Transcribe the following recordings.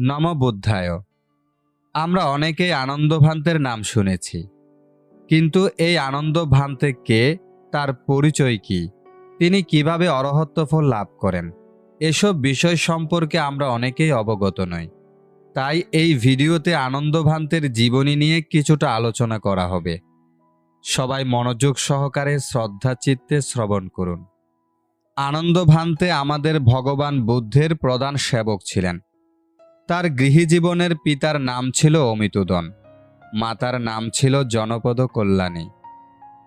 নম বুদ্ধায় আমরা অনেকেই আনন্দভান্তের নাম শুনেছি। কিন্তু এই আনন্দভান্তে কে, তার পরিচয় কি? তিনি কীভাবে অরহত্ব ফল লাভ করেন? এসব বিষয় সম্পর্কে আমরা অনেকেই অবগত নই। তাই এই ভিডিওতে আনন্দভান্তের জীবনী নিয়ে কিছুটা আলোচনা করা হবে। সবাই মনোযোগ সহকারে শ্রদ্ধা চিত্তে শ্রবণ করুন। আনন্দভান্তে আমাদের ভগবান বুদ্ধের প্রধান সেবক ছিলেন। তার গৃহী জীবনের পিতার নাম ছিল অমিতুদন। মাতার নাম ছিল জনপদ কল্যাণী।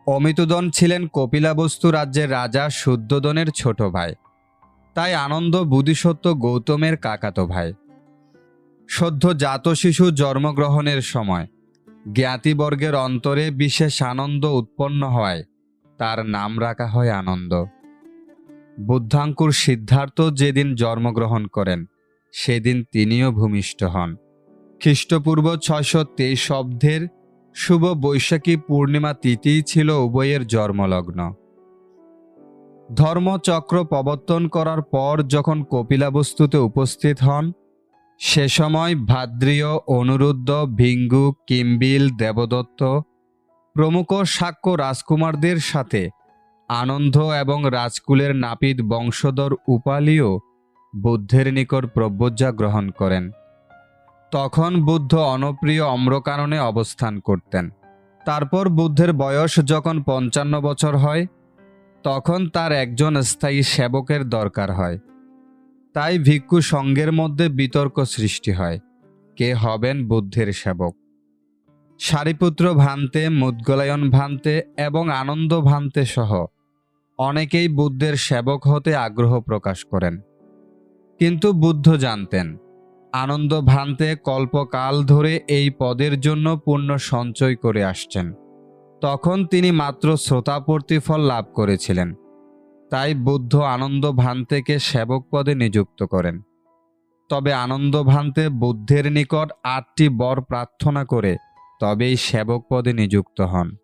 অমিতুদন ছিলেন কপিলাবস্তু রাজ্যের রাজা শুদ্ধোদনের ছোট ভাই। তাই আনন্দ বুদ্ধিসত্ত্ব গৌতমের কাকাতো ভাই। সদ্য জাত শিশু জন্মগ্রহণের সময় জ্ঞাতিবর্গের অন্তরে বিশেষ আনন্দ উৎপন্ন হয়, তার নাম রাখা হয় আনন্দ। বুদ্ধাঙ্কুর সিদ্ধার্থ যেদিন জন্মগ্রহণ করেন সেদিন তিনিও ভূমিষ্ঠ হন। খ্রিস্টপূর্ব ছয়শো তেইশ অব্দের শুভ বৈশাখী পূর্ণিমা তিথিই ছিল উভয়ের জন্মলগ্ন। ধর্মচক্র প্রবর্তন করার পর যখন কপিলাবস্তুতে উপস্থিত হন, সে সময় ভাদ্রীয়, অনুরুদ্ধ, ভিঙ্গু, কিম্বিল, দেবদত্ত, প্রমুখ সাক্ষ্য রাজকুমারদের সাথে আনন্দ এবং রাজকুলের নাপিত বংশধর উপালিও বুদ্ধের নিকট প্রব্রজ্জা গ্রহণ করেন। তখন বুদ্ধ অনপ্রিয় অম্রকাননে অবস্থান করতেন। তারপর বুদ্ধের বয়স যখন পঞ্চান্ন বছর হয়, তখন তার একজন স্থায়ী সেবকের দরকার হয়। তাই ভিক্ষু সঙ্গের মধ্যে বিতর্ক সৃষ্টি হয়, কে হবেন বুদ্ধের সেবক। সারিপুত্র ভান্তে, মুদ্গলায়ন ভান্তে এবং আনন্দ ভান্তে সহ অনেকেই বুদ্ধের সেবক হতে আগ্রহ প্রকাশ করেন। কিন্তু বুদ্ধ জানতেন। আনন্দ ভ্রান্তে কল্পকাল ধরে এই পদের জন্য পুণ্য সঞ্চয় করে আসছেন। তখন তিনি মাত্র শ্রোতা প্রতিফল লাভ করেছিলেন। তাই বুদ্ধ আনন্দ ভ্রান্তেকে সেবক পদে নিযুক্ত করেন। তবে আনন্দ ভ্রান্তে বুদ্ধের নিকট আটটি বর প্রার্থনা করে তবেই সেবক পদে নিযুক্ত হন।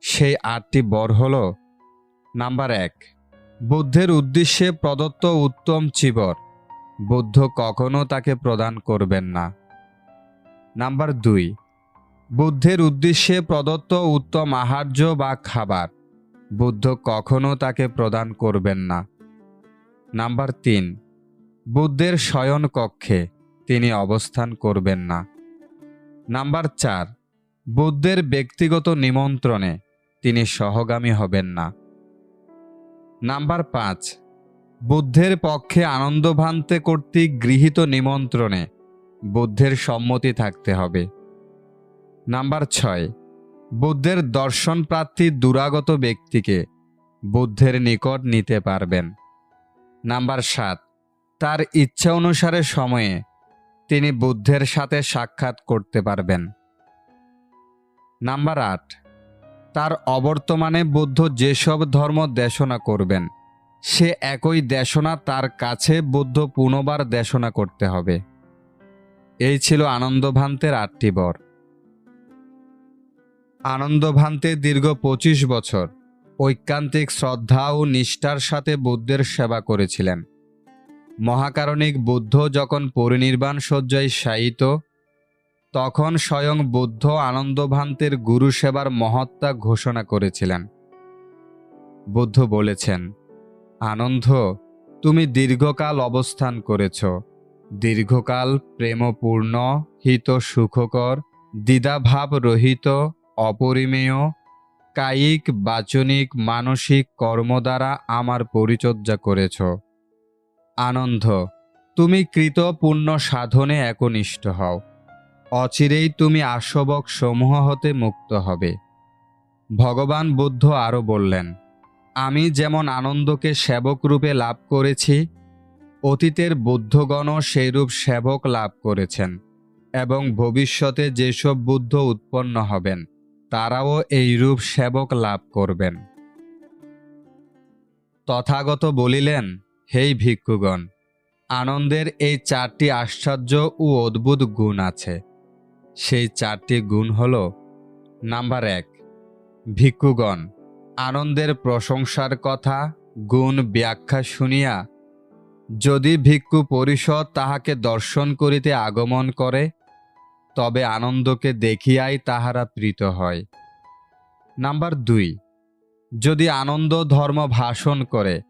সেই আটটি বর হল, নাম্বার এক, বুদ্ধের উদ্দেশ্যে প্রদত্ত উত্তম চিবর। বুদ্ধ কখনও তাকে প্রদান করবেন না। নাম্বার দুই, বুদ্ধের উদ্দেশ্যে প্রদত্ত উত্তম আহার্য বা খাবার, বুদ্ধ কখনও তাকে প্রদান করবেন না। নাম্বার তিন, বুদ্ধের শয়ন কক্ষে তিনি অবস্থান করবেন না। নাম্বার চার, বুদ্ধের ব্যক্তিগত নিমন্ত্রণে তিনি সহগামী হবেন না। নাম্বার পাঁচ বুদ্ধের পক্ষে আনন্দ আনন্দভান্তে কর্তৃক গৃহীত নিমন্ত্রণে বুদ্ধের সম্মতি থাকতে হবে। নাম্বার ছয়, বুদ্ধের দর্শন প্রার্থী দুরাগত ব্যক্তিকে বুদ্ধের নিকট নিতে পারবেন। নাম্বার সাত, তার ইচ্ছা অনুসারে সময়ে তিনি বুদ্ধের সাথে সাক্ষাৎ করতে পারবেন। নাম্বার আট, তার অবর্তমানে বুদ্ধ যেসব ধর্ম দেশনা করবেন সে একই দেশনা তার কাছে বুদ্ধ পুনবার দেশনা করতে হবে। এই ছিল আনন্দভান্তের আটটি বর। আনন্দভান্তে দীর্ঘ পঁচিশ বছর ঐকান্তিক শ্রদ্ধা ও নিষ্ঠার সাথে বুদ্ধের সেবা করেছিলেন। মহাকারণিক বুদ্ধ যখন পরিনির্বাণ শয্যায় শায়িত, তখন স্বয়ং বুদ্ধ আনন্দভান্তের গুরু সেবার মহত্তা ঘোষণা করেছিলেন। বুদ্ধ বলেছেন আনন্দ, তুমি দীর্ঘকাল অবস্থান করেছ। দীর্ঘকাল প্রেমপূর্ণ, হিত সুখকর, দ্বিধাভাব রহিত, অপরিমেয়, কায়িক, বাচনিক, মানসিক কর্ম দ্বারা আমার পরিচর্যা করেছ। আনন্দ, তুমি কৃত পুণ্য সাধনে একনিষ্ঠ হও। অচিরেই তুমি আসবক সমূহ হতে মুক্ত হবে। ভগবান বুদ্ধ আরও বললেন আমি যেমন আনন্দকে সেবক রূপে লাভ করেছি, অতীতের বুদ্ধগণও সেইরূপ সেবক লাভ করেছেন এবং ভবিষ্যতে যেসব বুদ্ধ উৎপন্ন হবেন, তারাও এই রূপ সেবক লাভ করবেন। তথাগত বলিলেন, হেই ভিক্ষুগণ, আনন্দের এই চারটি আশ্চর্য ও অদ্ভুত গুণ আছে। সেই চারটি গুণ হল, নাম্বার এক, ভিক্ষুগণ আনন্দের প্রশংসার কথা, গুণ ব্যাখ্যা শুনিয়া, যদি ভিক্ষু পরিষদ তাহাকে দর্শন করিতে আগমন করে, তবে আনন্দকে দেখিয়াই তাহারা প্রীত হয়। নাম্বার দুই, যদি আনন্দ ধর্ম ভাষণ করে,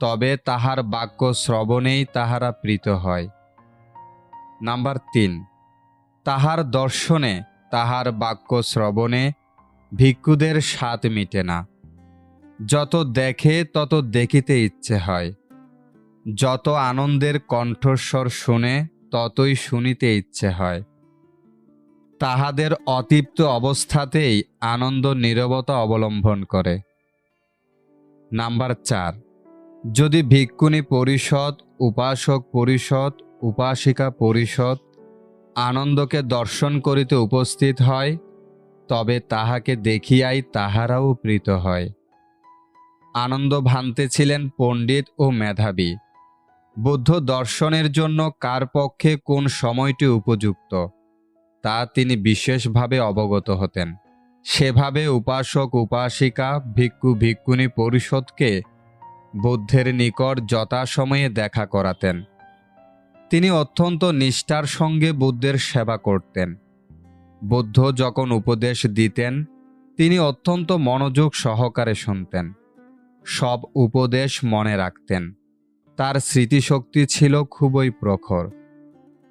তবে তাহার বাক্য শ্রবণেই তাহারা প্রীত হয়। নাম্বার তিন, তাহার দর্শনে তাহার বাক্য শ্রবণে ভিক্ষুদের স্বাদ মিটে না। যত দেখে তত দেখিতে ইচ্ছে হয়। যত আনন্দের কণ্ঠস্বর শুনে ততই শুনিতে ইচ্ছে হয়। তাহাদের অতৃপ্ত অবস্থাতেই আনন্দ নীরবতা অবলম্বন করে। নাম্বার চার, যদি ভিক্ষুণী পরিষদ, উপাসক পরিষদ, উপাসিকা পরিষদ আনন্দকে দর্শন করিতে উপস্থিত হয়, তবে তাহাকে দেখিয়াই তাহারাও প্রীত হয়। আনন্দ ভান্তে ছিলেন পণ্ডিত ও মেধাবী। বৌদ্ধ দর্শনের জন্য কার পক্ষে কোন সময়টি উপযুক্ত, তা তিনি বিশেষভাবে অবগত হতেন। সেভাবে উপাসক, উপাসিকা, ভিক্ষু, ভিক্ষুণী পরিষদকে বুদ্ধের নিকট যথাসময়ে দেখা করাতেন। তিনি অত্যন্ত নিষ্ঠার সঙ্গে বুদ্ধের সেবা করতেন। বুদ্ধ যখন উপদেশ দিতেন, তিনি অত্যন্ত মনোযোগ সহকারে শুনতেন। সব উপদেশ মনে রাখতেন। তার স্মৃতিশক্তি ছিল খুবই প্রখর।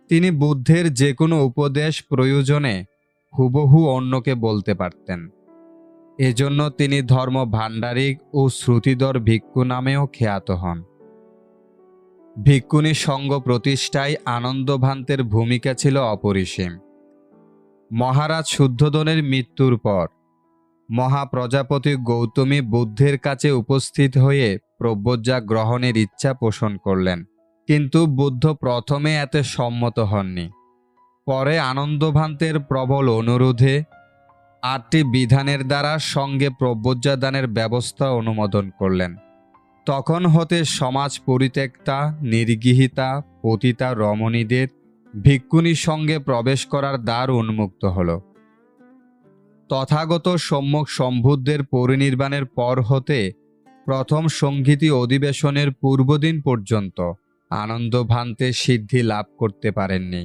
তিনি বুদ্ধের যে কোনো উপদেশ প্রয়োজনে হুবহু অন্যকে বলতে পারতেন। এজন্য তিনি ধর্ম ভাণ্ডারিক ও শ্রুতিধর ভিক্ষু নামেও খ্যাত হন। ভিক্ষুণী সঙ্গ প্রতিষ্ঠায় আনন্দভান্তের ভূমিকা ছিল অপরিসীম। মহারাজ শুদ্ধোদনের মৃত্যুর পর মহাপ্রজাপতি গৌতমী বুদ্ধের কাছে উপস্থিত হয়ে প্রব্রজ্জা গ্রহণের ইচ্ছা পোষণ করলেন। কিন্তু বুদ্ধ প্রথমে এতে সম্মত হননি। পরে আনন্দভান্তের প্রবল অনুরোধে আটটি বিধানের দ্বারা সঙ্গে প্রব্রজ্জা দানের ব্যবস্থা অনুমোদন করলেন। তখন হতে সমাজ পরিত্যক্তা, নির্গৃহীতা, পতিতা রমণীদের ভিক্ষুণীর সঙ্গে প্রবেশ করার দ্বার উন্মুক্ত হল। তথাগত সম্যক সম্বুদ্ধের পরিনির্বাণের পর হতে প্রথম সঙ্গীতি অধিবেশনের পূর্বদিন পর্যন্ত আনন্দ ভান্তে সিদ্ধি লাভ করতে পারেননি।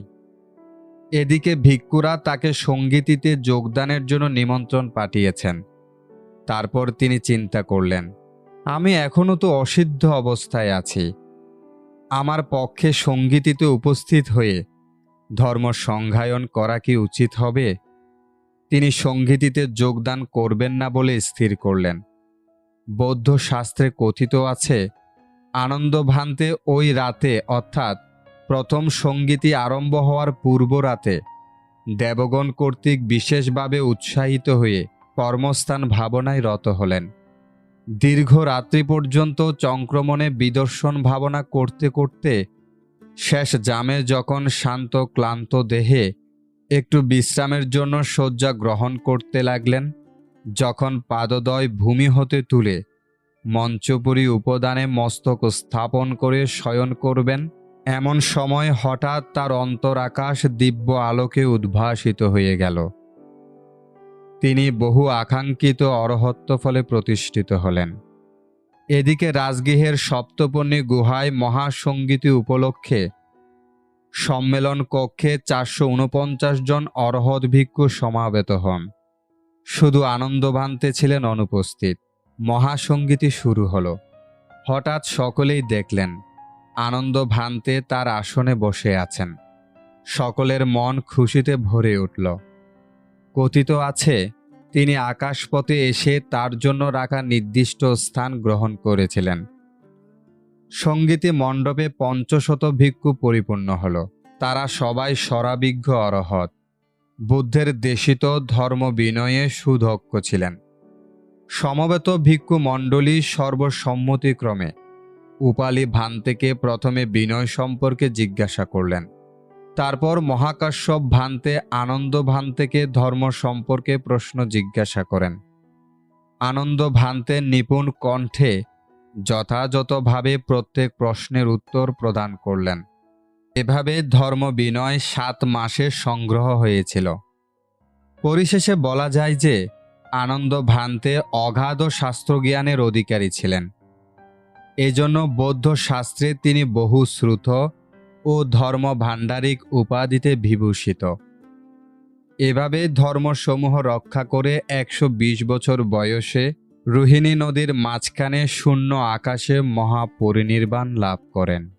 এদিকে ভিক্ষুরা তাকে সঙ্গীতিতে যোগদানের জন্য নিমন্ত্রণ পাঠিয়েছেন। তারপর তিনি চিন্তা করলেন, আমি এখনও তো অসিদ্ধ অবস্থায় আছি। আমার পক্ষে সঙ্গীতিতে উপস্থিত হয়ে ধর্ম সংজ্ঞায়ন করা কি উচিত হবে? তিনি সঙ্গীতিতে যোগদান করবেন না বলে স্থির করলেন। বৌদ্ধ শাস্ত্রে কথিত আছে আনন্দ ভান্তে ওই রাতে, অর্থাৎ প্রথম সঙ্গীতি আরম্ভ হওয়ার পূর্ব রাতে, দেবগণ কর্তৃক বিশেষভাবে উৎসাহিত হয়ে কর্মস্থান ভাবনায় রত হলেন। দীর্ঘ রাত্রি পর্যন্ত চংক্রমণে বিদর্শন ভাবনা করতে করতে শেষ জামে যখন শান্ত ক্লান্ত দেহে একটু বিশ্রামের জন্য শয্যা গ্রহণ করতে লাগলেন, যখন পাদদয় ভূমি হতে তুলে মঞ্চপুরী উপদানে মস্তক স্থাপন করে শয়ন করবেন, এমন সময় হঠাৎ তার অন্তর আকাশ দিব্য আলোকে উদ্ভাসিত হয়ে গেল। তিনি বহু আকাঙ্ক্ষিত অরহত্ব ফলে প্রতিষ্ঠিত হলেন। এদিকে রাজগৃহের সপ্তপর্ণী গুহায় মহাসঙ্গীতি উপলক্ষে সম্মেলন কক্ষে চারশো উনপঞ্চাশ জন অরহৎ ভিক্ষু সমাবেত হন। শুধু আনন্দভান্তে ছিলেন অনুপস্থিত। মহাসঙ্গীতি শুরু হলো। হঠাৎ সকলেই দেখলেন আনন্দ ভান্তে তার আসনে বসে আছেন। সকলের মন খুশিতে ভরে উঠল। কথিত আছে, তিনি আকাশপথে এসে তার জন্য রাখা নির্দিষ্ট স্থান গ্রহণ করেছিলেন। সঙ্গীতে মণ্ডপে পঞ্চশত ভিক্ষু পরিপূর্ণ হল। তারা সবাই স্বরাবিজ্ঞ অরহত বুদ্ধের দেশিত ধর্ম বিনয়ে সুদক্ষ ছিলেন। সমবেত ভিক্ষু মণ্ডলী সর্বসম্মতিক্রমে উপালি ভান্তেকে প্রথমে বিনয় সম্পর্কে জিজ্ঞাসা করলেন। তারপর মহাকাশ্যপ ভান্তে আনন্দ ভান্তেকে ধর্ম সম্পর্কে প্রশ্ন জিজ্ঞাসা করেন। আনন্দ ভান্তে নিপুণ কণ্ঠে যথাযথভাবে প্রত্যেক প্রশ্নের উত্তর প্রদান করলেন। এভাবে ধর্ম বিনয় সাত মাসের সংগ্রহ হয়েছিল। পরিশেষে বলা যায় যে, আনন্দ ভান্তে অগাধ শাস্ত্রজ্ঞানের অধিকারী ছিলেন। এজন্য বৌদ্ধ শাস্ত্রে তিনি বহু শ্রুত ও ধর্ম ভাণ্ডারিক উপাধিতে বিভূষিত। এভাবে ধর্মসমূহ রক্ষা করে একশো বিশ বছর বয়সে রোহিণী নদীর মাঝখানে শূন্য আকাশে মহাপরিনির্বাণ লাভ করেন।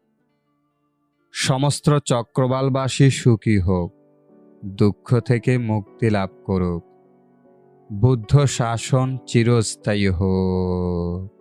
সমস্ত চক্রবালবাসী সুখী হোক, দুঃখ থেকে মুক্তি লাভ করুক। বুদ্ধ শাসন চিরস্থায়ী হোক।